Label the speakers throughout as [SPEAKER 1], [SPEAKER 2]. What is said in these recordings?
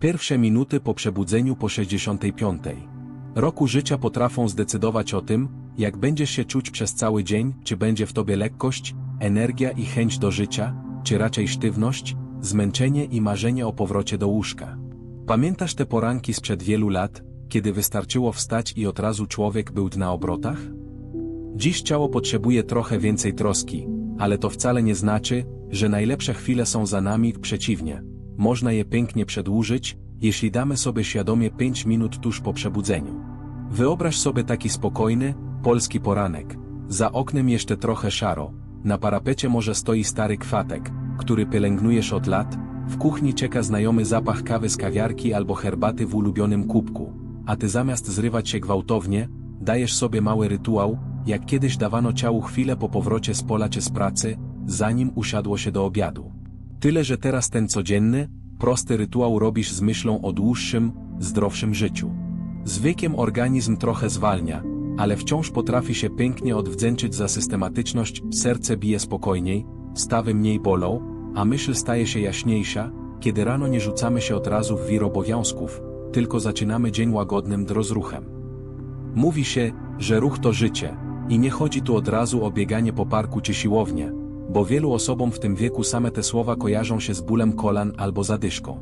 [SPEAKER 1] Pierwsze minuty po przebudzeniu po 65. Roku życia potrafią zdecydować o tym, jak będziesz się czuć przez cały dzień, czy będzie w tobie lekkość, energia i chęć do życia, czy raczej sztywność, zmęczenie i marzenie o powrocie do łóżka. Pamiętasz te poranki sprzed wielu lat, kiedy wystarczyło wstać i od razu człowiek był na obrotach? Dziś ciało potrzebuje trochę więcej troski, ale to wcale nie znaczy, że najlepsze chwile są za nami, przeciwnie. Można je pięknie przedłużyć, jeśli damy sobie świadomie 5 minut tuż po przebudzeniu. Wyobraź sobie taki spokojny, polski poranek. Za oknem jeszcze trochę szaro. Na parapecie może stoi stary kwatek, który pielęgnujesz od lat, w kuchni czeka znajomy zapach kawy z kawiarki albo herbaty w ulubionym kubku, a ty zamiast zrywać się gwałtownie, dajesz sobie mały rytuał, jak kiedyś dawano ciału chwilę po powrocie z pola czy z pracy, zanim usiadło się do obiadu. Tyle, że teraz ten codzienny, prosty rytuał robisz z myślą o dłuższym, zdrowszym życiu. Z wiekiem organizm trochę zwalnia, ale wciąż potrafi się pięknie odwdzięczyć za systematyczność, serce bije spokojniej, stawy mniej bolą, a myśl staje się jaśniejsza, kiedy rano nie rzucamy się od razu w wir obowiązków, tylko zaczynamy dzień łagodnym rozruchem. Mówi się, że ruch to życie, i nie chodzi tu od razu o bieganie po parku czy siłownię, bo wielu osobom w tym wieku same te słowa kojarzą się z bólem kolan albo zadyszką.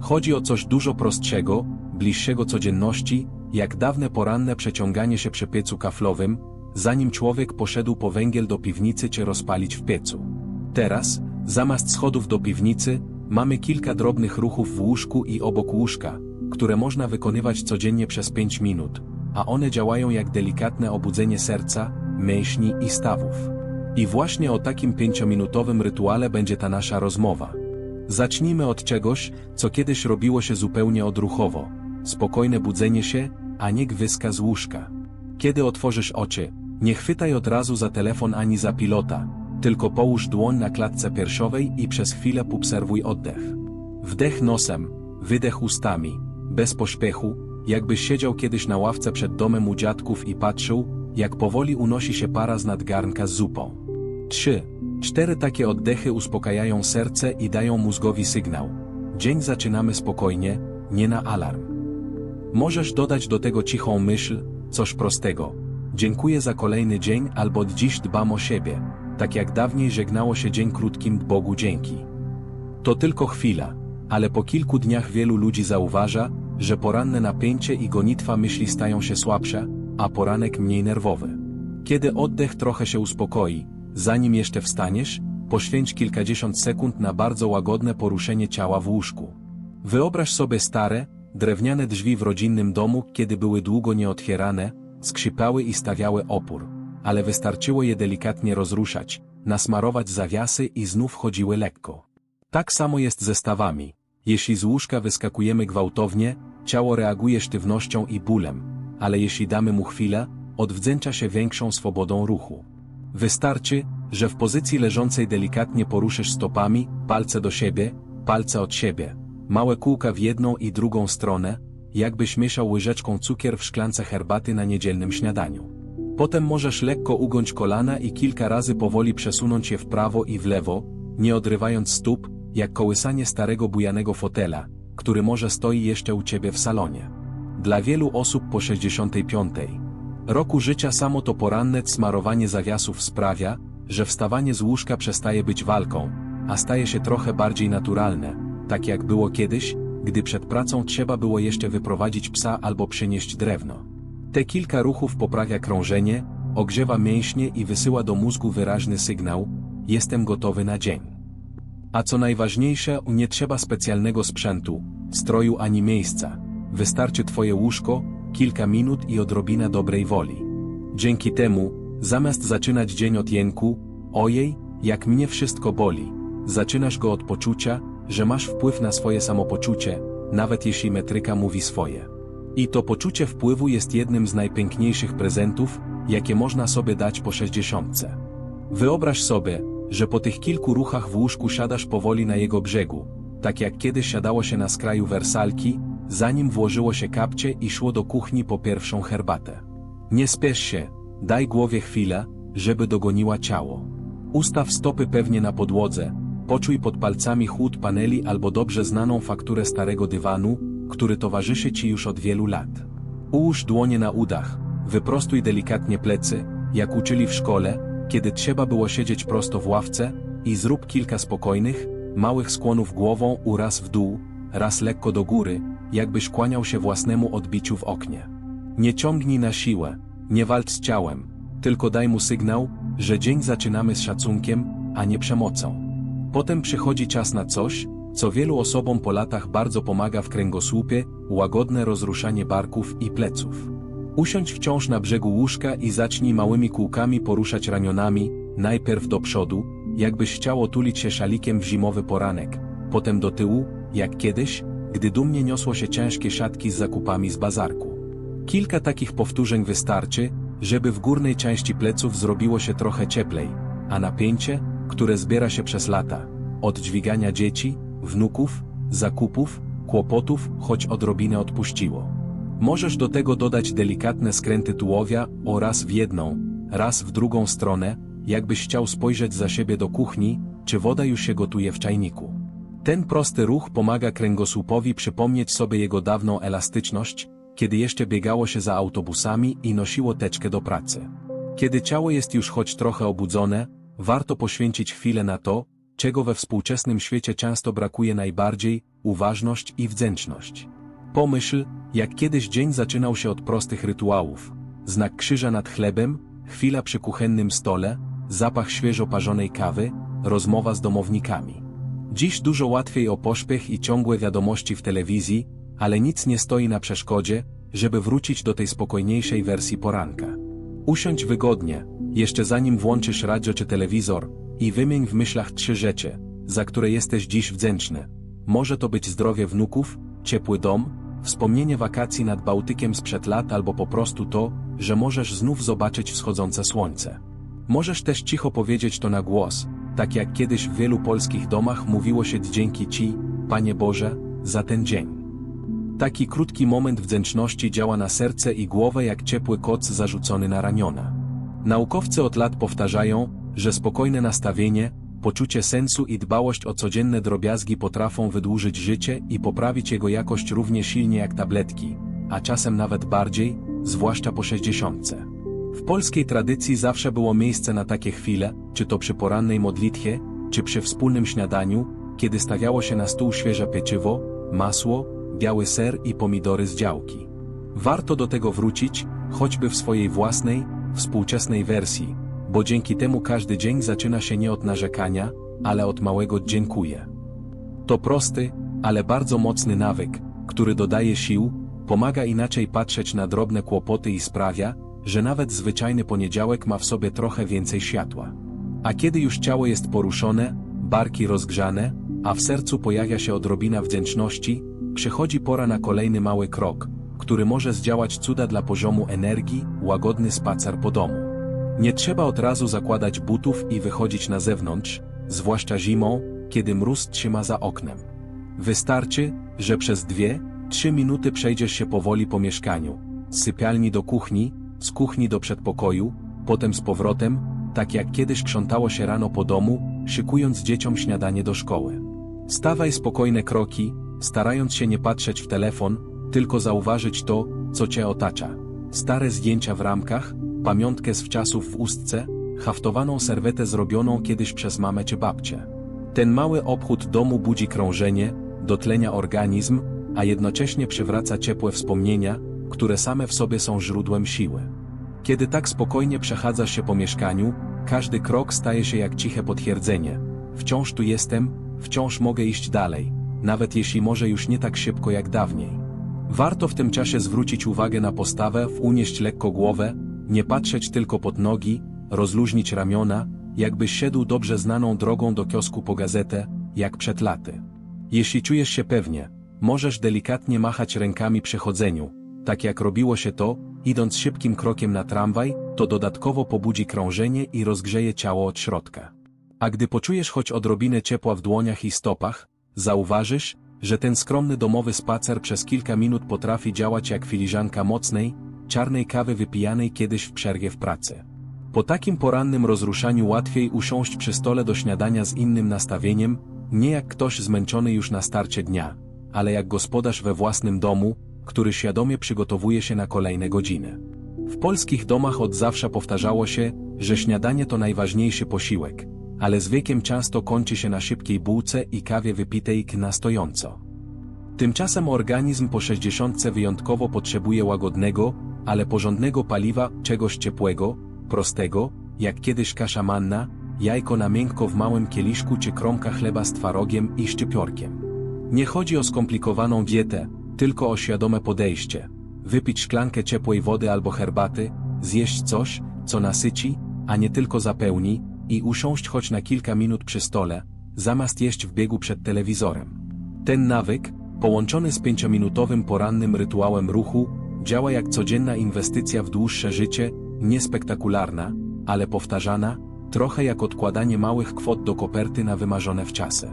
[SPEAKER 1] Chodzi o coś dużo prostszego, bliższego codzienności, jak dawne poranne przeciąganie się przy piecu kaflowym, zanim człowiek poszedł po węgiel do piwnicy czy rozpalić w piecu. Teraz, zamiast schodów do piwnicy, mamy kilka drobnych ruchów w łóżku i obok łóżka, które można wykonywać codziennie przez 5 minut, a one działają jak delikatne obudzenie serca, mięśni i stawów. I właśnie o takim pięciominutowym rytuale będzie ta nasza rozmowa. Zacznijmy od czegoś, co kiedyś robiło się zupełnie odruchowo. Spokojne budzenie się, a nie gwyska z łóżka. Kiedy otworzysz oczy, nie chwytaj od razu za telefon ani za pilota, tylko połóż dłoń na klatce piersiowej i przez chwilę obserwuj oddech. Wdech nosem, wydech ustami, bez pośpiechu, jakbyś siedział kiedyś na ławce przed domem u dziadków i patrzył, jak powoli unosi się para z nadgarnka z zupą. 3. Cztery takie oddechy uspokajają serce i dają mózgowi sygnał. Dzień zaczynamy spokojnie, nie na alarm. Możesz dodać do tego cichą myśl, coś prostego. Dziękuję za kolejny dzień albo dziś dbam o siebie, tak jak dawniej żegnało się dzień krótkim Bogu dzięki. To tylko chwila, ale po kilku dniach wielu ludzi zauważa, że poranne napięcie i gonitwa myśli stają się słabsze, a poranek mniej nerwowy. Kiedy oddech trochę się uspokoi, zanim jeszcze wstaniesz, poświęć kilkadziesiąt sekund na bardzo łagodne poruszenie ciała w łóżku. Wyobraź sobie stare, drewniane drzwi w rodzinnym domu, kiedy były długo nieotwierane, skrzypały i stawiały opór, ale wystarczyło je delikatnie rozruszać, nasmarować zawiasy i znów chodziły lekko. Tak samo jest ze stawami. Jeśli z łóżka wyskakujemy gwałtownie, ciało reaguje sztywnością i bólem, ale jeśli damy mu chwilę, odwdzięcza się większą swobodą ruchu. Wystarczy, że w pozycji leżącej delikatnie poruszysz stopami, palce do siebie, palce od siebie, małe kółka w jedną i drugą stronę, jakbyś mieszał łyżeczką cukier w szklance herbaty na niedzielnym śniadaniu. Potem możesz lekko ugiąć kolana i kilka razy powoli przesunąć je w prawo i w lewo, nie odrywając stóp, jak kołysanie starego bujanego fotela, który może stoi jeszcze u ciebie w salonie. Dla wielu osób po 65 roku życia samo to poranne smarowanie zawiasów sprawia, że wstawanie z łóżka przestaje być walką, a staje się trochę bardziej naturalne, tak jak było kiedyś, gdy przed pracą trzeba było jeszcze wyprowadzić psa albo przynieść drewno. Te kilka ruchów poprawia krążenie, ogrzewa mięśnie i wysyła do mózgu wyraźny sygnał, jestem gotowy na dzień. A co najważniejsze, nie trzeba specjalnego sprzętu, stroju ani miejsca. Wystarczy Twoje łóżko, kilka minut i odrobina dobrej woli. Dzięki temu, zamiast zaczynać dzień od jęku, ojej, jak mnie wszystko boli, zaczynasz go od poczucia, że masz wpływ na swoje samopoczucie, nawet jeśli metryka mówi swoje. I to poczucie wpływu jest jednym z najpiękniejszych prezentów, jakie można sobie dać po sześćdziesiątce. Wyobraź sobie, że po tych kilku ruchach w łóżku siadasz powoli na jego brzegu, tak jak kiedyś siadało się na skraju wersalki, zanim włożyło się kapcie i szło do kuchni po pierwszą herbatę. Nie spiesz się, daj głowie chwilę, żeby dogoniła ciało. Ustaw stopy pewnie na podłodze, poczuj pod palcami chłód paneli albo dobrze znaną fakturę starego dywanu, który towarzyszy Ci już od wielu lat. Ułóż dłonie na udach, wyprostuj delikatnie plecy, jak uczyli w szkole, kiedy trzeba było siedzieć prosto w ławce i zrób kilka spokojnych, małych skłonów głową u raz w dół, raz lekko do góry, jakbyś kłaniał się własnemu odbiciu w oknie. Nie ciągnij na siłę, nie walcz z ciałem, tylko daj mu sygnał, że dzień zaczynamy z szacunkiem, a nie przemocą. Potem przychodzi czas na coś, co wielu osobom po latach bardzo pomaga w kręgosłupie, łagodne rozruszanie barków i pleców. Usiądź wciąż na brzegu łóżka i zacznij małymi kółkami poruszać ramionami, najpierw do przodu, jakbyś chciał otulić się szalikiem w zimowy poranek, potem do tyłu, jak kiedyś, gdy dumnie niosło się ciężkie siatki z zakupami z bazarku. Kilka takich powtórzeń wystarczy, żeby w górnej części pleców zrobiło się trochę cieplej, a napięcie, które zbiera się przez lata, od dźwigania dzieci, wnuków, zakupów, kłopotów, choć odrobinę odpuściło. Możesz do tego dodać delikatne skręty tułowia o raz w jedną, raz w drugą stronę, jakbyś chciał spojrzeć za siebie do kuchni, czy woda już się gotuje w czajniku. Ten prosty ruch pomaga kręgosłupowi przypomnieć sobie jego dawną elastyczność, kiedy jeszcze biegało się za autobusami i nosiło teczkę do pracy. Kiedy ciało jest już choć trochę obudzone, warto poświęcić chwilę na to, czego we współczesnym świecie często brakuje najbardziej, uważność i wdzięczność. Pomyśl, jak kiedyś dzień zaczynał się od prostych rytuałów. Znak krzyża nad chlebem, chwila przy kuchennym stole, zapach świeżo parzonej kawy, rozmowa z domownikami. Dziś dużo łatwiej o pośpiech i ciągłe wiadomości w telewizji, ale nic nie stoi na przeszkodzie, żeby wrócić do tej spokojniejszej wersji poranka. Usiądź wygodnie, jeszcze zanim włączysz radio czy telewizor, i wymień w myślach trzy rzeczy, za które jesteś dziś wdzięczny. Może to być zdrowie wnuków, ciepły dom, wspomnienie wakacji nad Bałtykiem sprzed lat albo po prostu to, że możesz znów zobaczyć wschodzące słońce. Możesz też cicho powiedzieć to na głos, tak jak kiedyś w wielu polskich domach mówiło się dzięki Ci, Panie Boże, za ten dzień. Taki krótki moment wdzięczności działa na serce i głowę jak ciepły koc zarzucony na ramiona. Naukowcy od lat powtarzają, że spokojne nastawienie, poczucie sensu i dbałość o codzienne drobiazgi potrafią wydłużyć życie i poprawić jego jakość równie silnie jak tabletki, a czasem nawet bardziej, zwłaszcza po sześćdziesiątce. W polskiej tradycji zawsze było miejsce na takie chwile, czy to przy porannej modlitwie, czy przy wspólnym śniadaniu, kiedy stawiało się na stół świeże pieczywo, masło, biały ser i pomidory z działki. Warto do tego wrócić, choćby w swojej własnej, współczesnej wersji, bo dzięki temu każdy dzień zaczyna się nie od narzekania, ale od małego dziękuję. To prosty, ale bardzo mocny nawyk, który dodaje sił, pomaga inaczej patrzeć na drobne kłopoty i sprawia, że nawet zwyczajny poniedziałek ma w sobie trochę więcej światła. A kiedy już ciało jest poruszone, barki rozgrzane, a w sercu pojawia się odrobina wdzięczności, przychodzi pora na kolejny mały krok, który może zdziałać cuda dla poziomu energii, łagodny spacer po domu. Nie trzeba od razu zakładać butów i wychodzić na zewnątrz, zwłaszcza zimą, kiedy mróz trzyma za oknem. Wystarczy, że przez dwie, trzy minuty przejdziesz się powoli po mieszkaniu, z sypialni do kuchni, z kuchni do przedpokoju, potem z powrotem, tak jak kiedyś krzątało się rano po domu, szykując dzieciom śniadanie do szkoły. Stawaj spokojne kroki, starając się nie patrzeć w telefon, tylko zauważyć to, co cię otacza. Stare zdjęcia w ramkach, pamiątkę z wczasów w ustce, haftowaną serwetę zrobioną kiedyś przez mamę czy babcię. Ten mały obchód domu budzi krążenie, dotlenia organizm, a jednocześnie przywraca ciepłe wspomnienia, które same w sobie są źródłem siły. Kiedy tak spokojnie przechadzasz się po mieszkaniu, każdy krok staje się jak ciche potwierdzenie. Wciąż tu jestem, wciąż mogę iść dalej, nawet jeśli może już nie tak szybko jak dawniej. Warto w tym czasie zwrócić uwagę na postawę, unieść lekko głowę, nie patrzeć tylko pod nogi, rozluźnić ramiona, jakbyś szedł dobrze znaną drogą do kiosku po gazetę, jak przed laty. Jeśli czujesz się pewnie, możesz delikatnie machać rękami przy chodzeniu, tak jak robiło się to, idąc szybkim krokiem na tramwaj, to dodatkowo pobudzi krążenie i rozgrzeje ciało od środka. A gdy poczujesz choć odrobinę ciepła w dłoniach i stopach, zauważysz, że ten skromny domowy spacer przez kilka minut potrafi działać jak filiżanka mocnej, czarnej kawy wypijanej kiedyś w przerwie w pracy. Po takim porannym rozruszaniu łatwiej usiąść przy stole do śniadania z innym nastawieniem, nie jak ktoś zmęczony już na starcie dnia, ale jak gospodarz we własnym domu, który świadomie przygotowuje się na kolejne godziny. W polskich domach od zawsze powtarzało się, że śniadanie to najważniejszy posiłek, ale z wiekiem często kończy się na szybkiej bułce i kawie wypitej na stojąco. Tymczasem organizm po 60 wyjątkowo potrzebuje łagodnego, ale porządnego paliwa, czegoś ciepłego, prostego, jak kiedyś kasza manna, jajko na miękko w małym kieliszku czy kromka chleba z twarogiem i szczypiorkiem. Nie chodzi o skomplikowaną dietę, tylko o świadome podejście. Wypić szklankę ciepłej wody albo herbaty, zjeść coś, co nasyci, a nie tylko zapełni, i usiąść choć na kilka minut przy stole, zamiast jeść w biegu przed telewizorem. Ten nawyk, połączony z pięciominutowym porannym rytuałem ruchu, działa jak codzienna inwestycja w dłuższe życie, niespektakularna, ale powtarzana, trochę jak odkładanie małych kwot do koperty na wymarzone wczasy.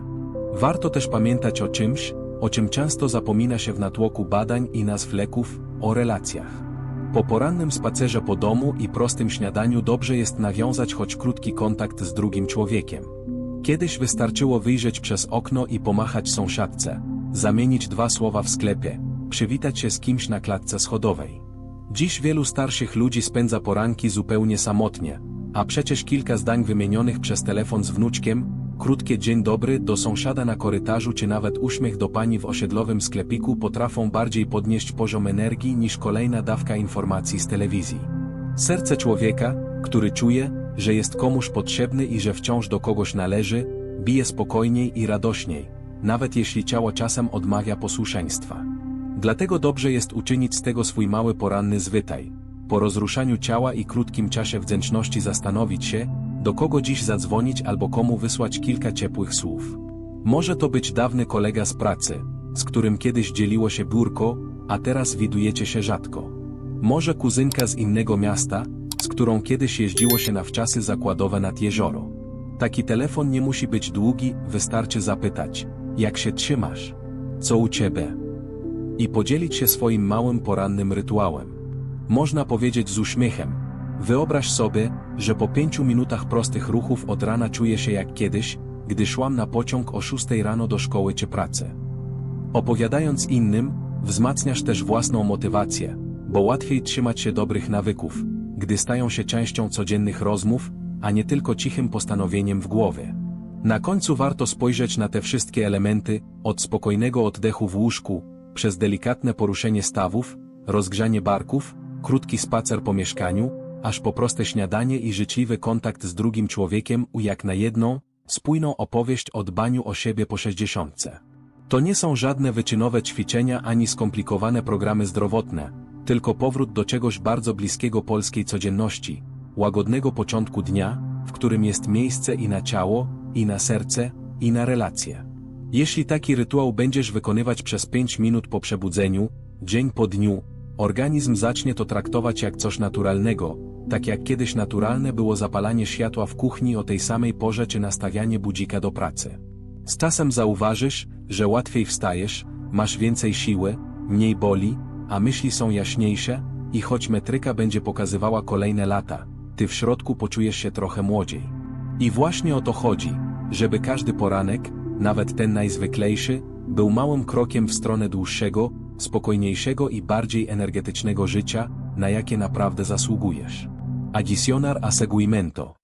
[SPEAKER 1] Warto też pamiętać o czymś, o czym często zapomina się w natłoku badań i nazw leków, o relacjach. Po porannym spacerze po domu i prostym śniadaniu dobrze jest nawiązać choć krótki kontakt z drugim człowiekiem. Kiedyś wystarczyło wyjrzeć przez okno i pomachać sąsiadce, zamienić dwa słowa w sklepie, przywitać się z kimś na klatce schodowej. Dziś wielu starszych ludzi spędza poranki zupełnie samotnie, a przecież kilka zdań wymienionych przez telefon z wnuczkiem, krótkie dzień dobry do sąsiada na korytarzu czy nawet uśmiech do pani w osiedlowym sklepiku potrafią bardziej podnieść poziom energii niż kolejna dawka informacji z telewizji. Serce człowieka, który czuje, że jest komuś potrzebny i że wciąż do kogoś należy, bije spokojniej i radośniej, nawet jeśli ciało czasem odmawia posłuszeństwa. Dlatego dobrze jest uczynić z tego swój mały poranny zwytaj. Po rozruszaniu ciała i krótkim czasie wdzięczności zastanowić się, do kogo dziś zadzwonić albo komu wysłać kilka ciepłych słów. Może to być dawny kolega z pracy, z którym kiedyś dzieliło się biurko, a teraz widujecie się rzadko. Może kuzynka z innego miasta, z którą kiedyś jeździło się na wczasy zakładowe nad jezioro. Taki telefon nie musi być długi, wystarczy zapytać, jak się trzymasz? Co u ciebie? I podzielić się swoim małym porannym rytuałem. Można powiedzieć z uśmiechem. Wyobraź sobie, że po pięciu minutach prostych ruchów od rana czuję się jak kiedyś, gdy szłam na pociąg o 6 rano do szkoły czy pracy. Opowiadając innym, wzmacniasz też własną motywację, bo łatwiej trzymać się dobrych nawyków, gdy stają się częścią codziennych rozmów, a nie tylko cichym postanowieniem w głowie. Na końcu warto spojrzeć na te wszystkie elementy, od spokojnego oddechu w łóżku, przez delikatne poruszenie stawów, rozgrzanie barków, krótki spacer po mieszkaniu, aż po proste śniadanie i życzliwy kontakt z drugim człowiekiem u jak na jedną, spójną opowieść o dbaniu o siebie po sześćdziesiątce. To nie są żadne wyczynowe ćwiczenia ani skomplikowane programy zdrowotne, tylko powrót do czegoś bardzo bliskiego polskiej codzienności, łagodnego początku dnia, w którym jest miejsce i na ciało, i na serce, i na relacje. Jeśli taki rytuał będziesz wykonywać przez 5 minut po przebudzeniu, dzień po dniu, organizm zacznie to traktować jak coś naturalnego, tak jak kiedyś naturalne było zapalanie światła w kuchni o tej samej porze czy nastawianie budzika do pracy. Z czasem zauważysz, że łatwiej wstajesz, masz więcej siły, mniej boli, a myśli są jaśniejsze, i choć metryka będzie pokazywała kolejne lata, ty w środku poczujesz się trochę młodziej. I właśnie o to chodzi, żeby każdy poranek, nawet ten najzwyklejszy, był małym krokiem w stronę dłuższego, spokojniejszego i bardziej energetycznego życia, na jakie naprawdę zasługujesz. Adicionar a seguimento.